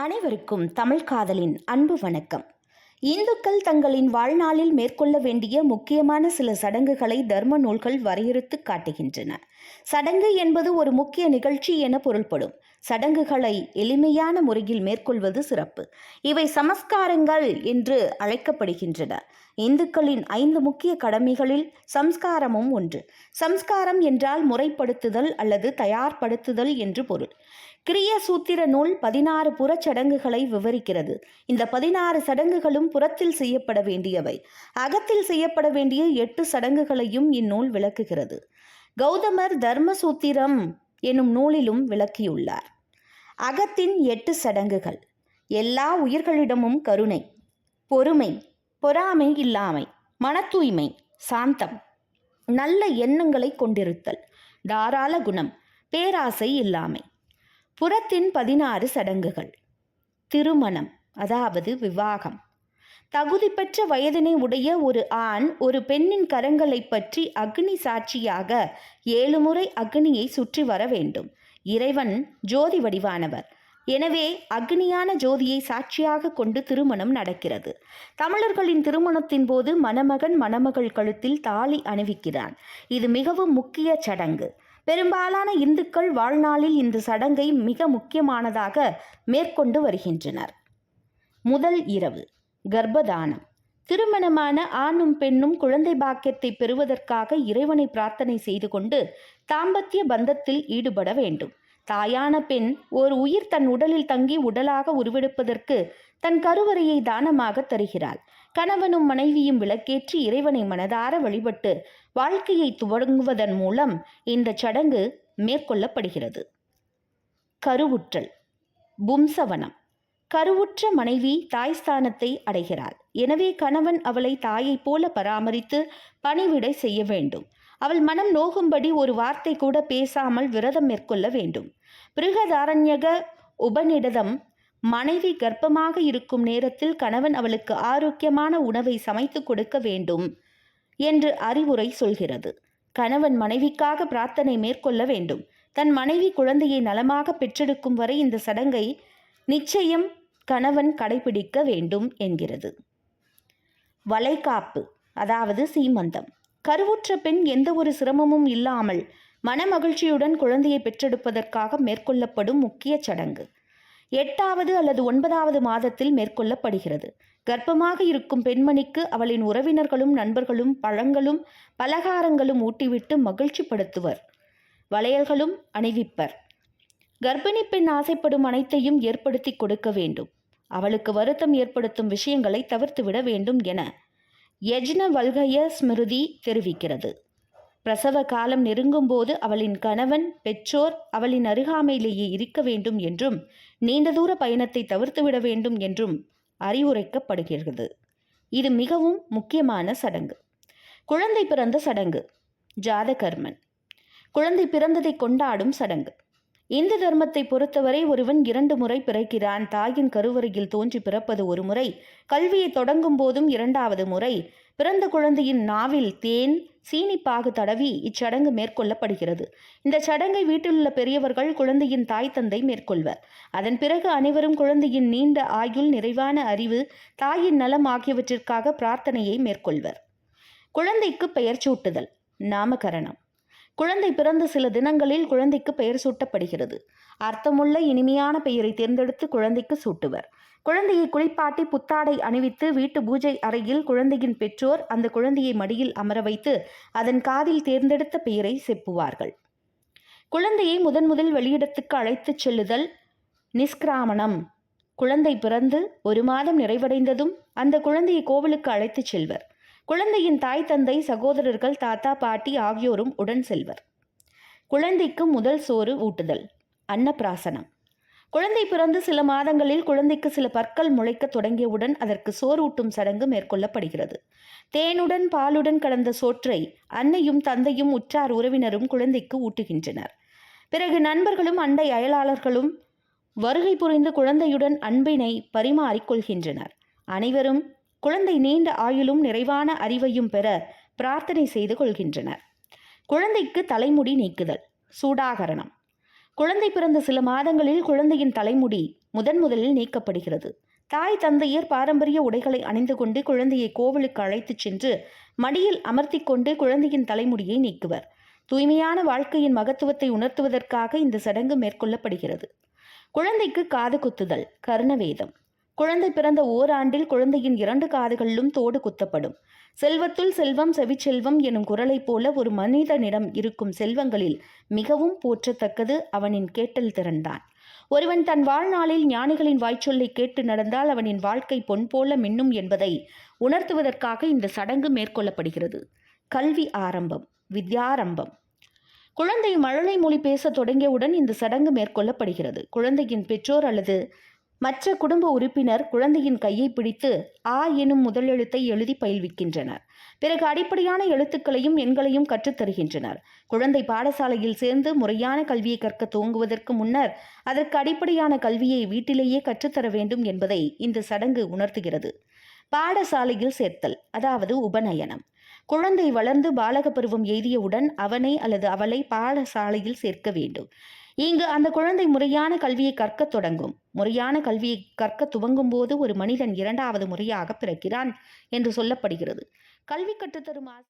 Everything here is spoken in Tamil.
அனைவருக்கும் தமிழ் காதலின் அன்பு வணக்கம். இந்துக்கள் தங்களின் வாழ்நாளில் மேற்கொள்ள வேண்டிய முக்கியமான சில சடங்குகளை தர்ம நூல்கள் வரையறுத்து காட்டுகின்றன. சடங்கு என்பது ஒரு முக்கிய நிகழ்ச்சி என பொருள்படும். சடங்குகளை எளிமையான முறையில் மேற்கொள்வது சிறப்பு. இவை சமஸ்காரங்கள் என்று அழைக்கப்படுகின்றன. இந்துக்களின் ஐந்து முக்கிய கடமைகளில் சம்ஸ்காரமும் ஒன்று. சம்ஸ்காரம் என்றால் முறைப்படுத்துதல் அல்லது தயார்படுத்துதல் என்று பொருள். கிரிய சூத்திர நூல் பதினாறு புறச்சடங்குகளை விவரிக்கிறது. இந்த பதினாறு சடங்குகளும் புறத்தில் செய்யப்பட வேண்டியவை. அகத்தில் செய்யப்பட வேண்டிய எட்டு சடங்குகளையும் இந்நூல் விளக்குகிறது. கௌதமர் தர்மசூத்திரம் எனும் நூலிலும் விளக்கியுள்ளார். அகத்தின் எட்டு சடங்குகள். எல்லா உயிர்களிடமும் கருணை பொறுமை பொறாமை இல்லாமை மன தூய்மை சாந்தம் நல்ல எண்ணங்களை கொண்டிருத்தல் தாராள குணம் பேராசை இல்லாமை. புறத்தின் பதினாறு சடங்குகள். திருமணம் அதாவது விவாகம். தகுதி பெற்ற வயதினை உடைய ஒரு ஆண் ஒரு பெண்ணின் கரங்களை பற்றி அக்னி சாட்சியாக ஏழு முறை அக்னியை சுற்றி வர வேண்டும். இறைவன் ஜோதி வடிவானவர். எனவே அக்னியான ஜோதியை சாட்சியாக கொண்டு திருமணம் நடக்கிறது. தமிழர்களின் திருமணத்தின் போது மணமகன் மணமகள் கழுத்தில் தாலி அணிவிக்கிறான். இது மிகவும் முக்கிய சடங்கு. பெரும்பாலான இந்துக்கள் வாழ்நாளில் இந்த சடங்கை மிக முக்கியமானதாக மேற்கொண்டு வருகின்றனர். முதல் இரவு கர்ப்பதானம். திருமணமான ஆணும் பெண்ணும் குழந்தை பாக்கியத்தை பெறுவதற்காக இறைவனை பிரார்த்தனை செய்து கொண்டு தாம்பத்திய பந்தத்தில் ஈடுபட வேண்டும். தாயான பெண் ஒரு உயிர் தன் உடலில் தங்கி உடலாக உருவெடுப்பதற்கு தன் கருவறையை தானமாக தருகிறாள். கணவனும் மனைவியும் விளக்கேற்றி இறைவனை மனதார வழிபட்டு வாழ்க்கையை துவங்குவதன் மூலம் இந்த சடங்கு மேற்கொள்ளப்படுகிறது. கருவுற்றல். பும்சவனம். கருவுற்ற மனைவி தாய் ஸ்தானத்தை அடைகிறாள். எனவே கணவன் அவளை தாயைப் போல பராமரித்து பணிவிடை செய்ய வேண்டும். அவள் மனம் நோகும்படி ஒரு வார்த்தை கூட பேசாமல் விரதம் மேற்கொள்ள வேண்டும். பிருகதாரண்யக உபநிடதம் மனைவி கர்ப்பமாக இருக்கும் நேரத்தில் கணவன் அவளுக்கு ஆரோக்கியமான உணவை சமைத்து கொடுக்க வேண்டும் என்று அறிவுரை சொல்கிறது. கணவன் மனைவிக்காக பிரார்த்தனை மேற்கொள்ள வேண்டும். தன் மனைவி குழந்தையை நலமாக பெற்றெடுக்கும் வரை இந்த சடங்கை நிச்சயம் கணவன் கடைபிடிக்க வேண்டும் என்கிறது. வளைகாப்பு அதாவது சீமந்தம். கருவுற்ற பெண் எந்த ஒரு சிரமமும் இல்லாமல் மனமகிழ்ச்சியுடன் குழந்தையை பெற்றெடுப்பதற்காக மேற்கொள்ளப்படும் முக்கிய சடங்கு. எட்டாவது அல்லது ஒன்பதாவது மாதத்தில் மேற்கொள்ளப்படுகிறது. கர்ப்பமாக இருக்கும் பெண்மணிக்கு அவளின் உறவினர்களும் நண்பர்களும் பழங்களும் பலகாரங்களும் ஊட்டிவிட்டு மகிழ்ச்சிப்படுத்துவர். வளையல்களும் அணிவிப்பர். கர்ப்பிணி பெண் ஆசைப்படும் அனைத்தையும் ஏற்படுத்தி கொடுக்க வேண்டும். அவளுக்கு வருத்தம் ஏற்படுத்தும் விஷயங்களை தவிர்த்துவிட வேண்டும் என யஜ்ன வல்கய ஸ்மிருதி தெரிவிக்கிறது. பிரசவ காலம் நெருங்கும்போது அவளின் கணவன் பெற்றோர் அவளின் அருகாமையிலேயே இருக்க வேண்டும் என்றும் நீண்ட தூர பயணத்தை தவிர்த்துவிட வேண்டும் என்றும் அறிவுரைக்கப்படுகிறது. இது மிகவும் முக்கியமான சடங்கு. குழந்தை பிறந்த சடங்கு ஜாதகர்மன். குழந்தை பிறந்ததை கொண்டாடும் சடங்கு. இந்து தர்மத்தை பொறுத்தவரை ஒருவன் இரண்டு முறை பிறக்கிறான். தாயின் கருவறையில் தோன்றி பிறப்பது ஒரு முறை கல்வியை தொடங்கும் போதும் இரண்டாவது முறை. பிறந்த குழந்தையின் நாவில் தேன் சீனிப்பாகு தடவி இச்சடங்கு மேற்கொள்ளப்படுகிறது. இந்த சடங்கை வீட்டிலுள்ள பெரியவர்கள் குழந்தையின் தாய் தந்தை மேற்கொள்வர். அதன் பிறகு அனைவரும் குழந்தையின் நீண்ட ஆயுள் நிறைவான அறிவு தாயின் நலம் ஆகியவற்றிற்காக பிரார்த்தனையை மேற்கொள்வர். குழந்தைக்கு பெயர் சூட்டுதல் நாமகரணம். குழந்தை பிறந்த சில தினங்களில் குழந்தைக்கு பெயர் சூட்டப்படுகிறது. அர்த்தமுள்ள இனிமையான பெயரை தேர்ந்தெடுத்து குழந்தைக்கு சூட்டுவர். குழந்தையை குளிப்பாட்டி புத்தாடை அணிவித்து வீட்டு பூஜை அறையில் குழந்தையின் பெற்றோர் அந்த குழந்தையை மடியில் அமர வைத்து அதன் காதில் தேர்ந்தெடுத்த பெயரை செப்புவார்கள். குழந்தையை முதன் முதல் வெளியிடத்துக்கு அழைத்துச் செல்லுதல் நிஷ்கிராமணம். குழந்தை பிறந்து ஒரு மாதம் நிறைவடைந்ததும் அந்த குழந்தையை கோவிலுக்கு அழைத்துச் செல்வர். குழந்தையின் தாய் தந்தை சகோதரர்கள் தாத்தா பாட்டி ஆகியோரும் உடன் செல்வர். குழந்தைக்கு முதல் சோறு ஊட்டுதல் அன்னப்பிராசனம். குழந்தை பிறந்து சில மாதங்களில் குழந்தைக்கு சில பற்கள் முளைக்க தொடங்கியவுடன் அதற்கு சோறு ஊட்டும் சடங்கு மேற்கொள்ளப்படுகிறது. தேனுடன் பாலுடன் கலந்த சோற்றை அன்னையும் தந்தையும் உற்றார் உறவினரும் குழந்தைக்கு ஊட்டுகின்றனர். பிறகு நண்பர்களும் அண்டை அயலாளர்களும் வருகை புரிந்து குழந்தையுடன் அன்பினை பரிமாறிக்கொள்கின்றனர் அனைவரும் குழந்தை நீண்ட ஆயுளும் நிறைவான அறிவையும் பெற பிரார்த்தனை செய்து கொள்கின்றனர். குழந்தைக்கு தலைமுடி நீக்குதல் சூடாகரணம். குழந்தை பிறந்த சில மாதங்களில் குழந்தையின் தலைமுடி முதன் முதலில் நீக்கப்படுகிறது. தாய் தந்தையர் பாரம்பரிய உடைகளை அணிந்து கொண்டு குழந்தையை கோவிலுக்கு அழைத்துச் சென்று மடியில் அமர்த்தி கொண்டு குழந்தையின் தலைமுடியை நீக்குவர். தூய்மையான வாழ்க்கையின் மகத்துவத்தை உணர்த்துவதற்காக இந்த சடங்கு மேற்கொள்ளப்படுகிறது. குழந்தைக்கு காது குத்துதல் கர்ணவேதம் குழந்தை பிறந்த ஓராண்டில் குழந்தையின் இரண்டு காதுகளிலும் தோடு குத்தப்படும். செல்வத்துள் செல்வம் செவிச்செல்வம் எனும் குரலைப் போல ஒரு மனிதனிடம் இருக்கும் செல்வங்களில் மிகவும் போற்றத்தக்கது அவனின் கேட்டல் திறன்தான். ஒருவன் தன் வாழ்நாளில் ஞானிகளின் வாய்ச்சொல்லை கேட்டு நடந்தால் அவனின் வாழ்க்கை பொன் போல மின்னும் என்பதை உணர்த்துவதற்காக இந்த சடங்கு மேற்கொள்ளப்படுகிறது. கல்வி ஆரம்பம் வித்யாரம்பம். குழந்தை மழலை மொழி பேசத் தொடங்கியவுடன் இந்த சடங்கு மேற்கொள்ளப்படுகிறது. குழந்தையின் பெற்றோர் அல்லது மற்ற குடும்ப உறுப்பினர் குழந்தையின் கையை பிடித்து ஆ எனும் முதலெழுத்தை எழுதி பயில்விக்கின்றனர். பிறகு அடிப்படையான எழுத்துக்களையும் எண்களையும் கற்றுத் தருகின்றனர். குழந்தை பாடசாலையில் சேர்ந்து முறையான கல்வியை கற்க துவங்குவதற்கு முன்னர் அதற்கு அடிப்படையான கல்வியை வீட்டிலேயே கற்றுத்தர வேண்டும் என்பதை இந்த சடங்கு உணர்த்துகிறது. பாடசாலையில் சேர்த்தல் அதாவது உபநயனம். குழந்தை வளர்ந்து பாலக பருவம் எய்தியவுடன் அவனை அல்லது அவளை பாடசாலையில் சேர்க்க வேண்டும். இங்கு அந்த குழந்தை முறையான கல்வியை கற்கத் தொடங்கும். முறையான கல்வியை கற்க துவங்கும் போது ஒரு மனிதன் இரண்டாவது முறையாக பிறக்கிறான் என்று சொல்லப்படுகிறது. கல்வி கற்றுத்தரும்